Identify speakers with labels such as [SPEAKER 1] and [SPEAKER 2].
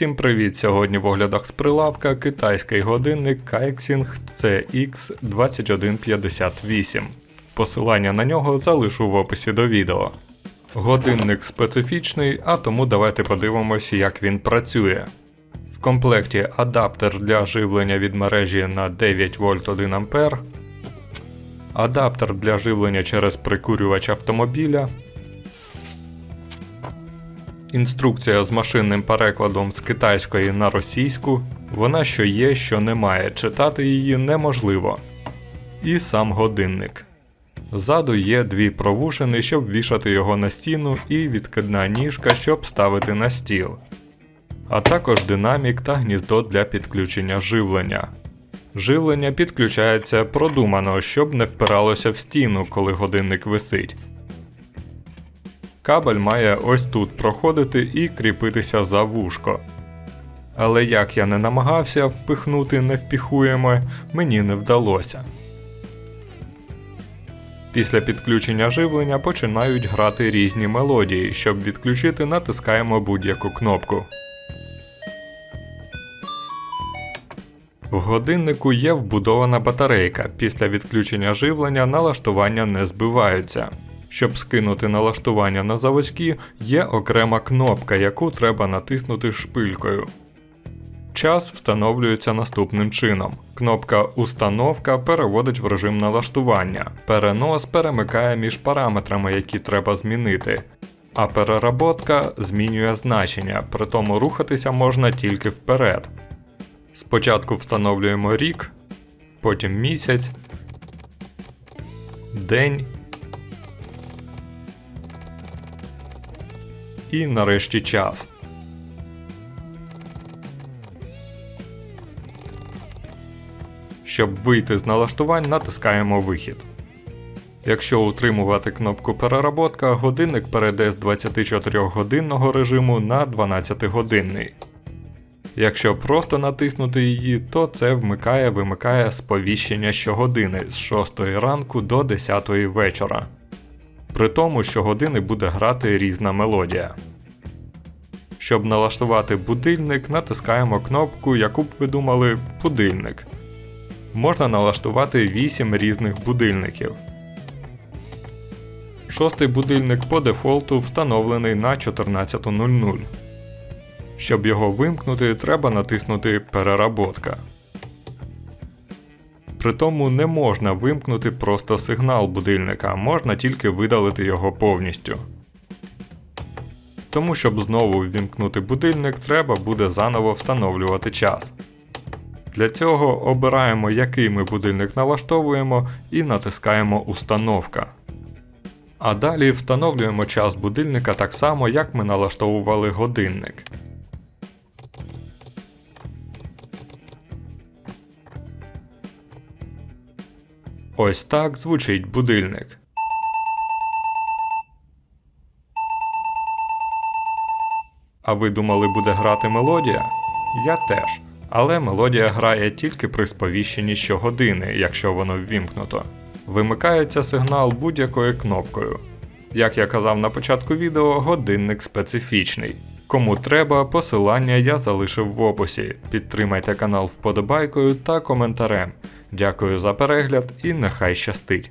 [SPEAKER 1] Всім привіт! Сьогодні в оглядах з прилавка китайський годинник Kaixing CX2158. Посилання на нього залишу в описі до відео. Годинник специфічний, а тому давайте подивимося, як він працює. В комплекті адаптер для живлення від мережі на 9 вольт 1 А, адаптер для живлення через прикурювач автомобіля, Інструкція з машинним перекладом з китайської на російську, вона що є, що немає, читати її неможливо. І сам годинник. Ззаду є дві провушини, щоб вішати його на стіну, і відкидна ніжка, щоб ставити на стіл. А також динамік та гніздо для підключення живлення. Живлення підключається продумано, щоб не впиралося в стіну, коли годинник висить. Кабель має ось тут проходити і кріпитися за вушко. Але як я не намагався впихнути невпіхуємо, мені не вдалося. Після підключення живлення починають грати різні мелодії. Щоб відключити, натискаємо будь-яку кнопку. В годиннику є вбудована батарейка. Після відключення живлення налаштування не збиваються. Щоб скинути налаштування на заводські, є окрема кнопка, яку треба натиснути шпилькою. Час встановлюється наступним чином. Кнопка Установка переводить в режим налаштування. Перенос перемикає між параметрами, які треба змінити. А переработка змінює значення, при тому рухатися можна тільки вперед. Спочатку встановлюємо рік, потім місяць, день і нарешті час. Щоб вийти з налаштувань, натискаємо Вихід. Якщо утримувати кнопку Переработка, годинник перейде з 24-годинного режиму на 12-годинний. Якщо просто натиснути її, то це вмикає-вимикає сповіщення щогодини з 6 ранку до 10 вечора при тому, що години буде грати різна мелодія. Щоб налаштувати будильник, натискаємо кнопку, яку б ви думали, будильник. Можна налаштувати 8 різних будильників. Шостий будильник по дефолту встановлений на 14.00. Щоб його вимкнути, треба натиснути Переработка. При тому не можна вимкнути просто сигнал будильника, можна тільки видалити його повністю. Тому, щоб знову ввімкнути будильник, треба буде заново встановлювати час. Для цього обираємо, який ми будильник налаштовуємо і натискаємо Установка. А далі встановлюємо час будильника так само, як ми налаштовували годинник. Ось так звучить будильник. А ви думали, буде грати мелодія? Я теж. Але мелодія грає тільки при сповіщенні щогодини, якщо воно ввімкнуто. Вимикається сигнал будь-якою кнопкою. Як я казав на початку відео, годинник специфічний. Кому треба, посилання я залишив в описі. Підтримайте канал вподобайкою та коментарем. Дякую за перегляд і нехай щастить!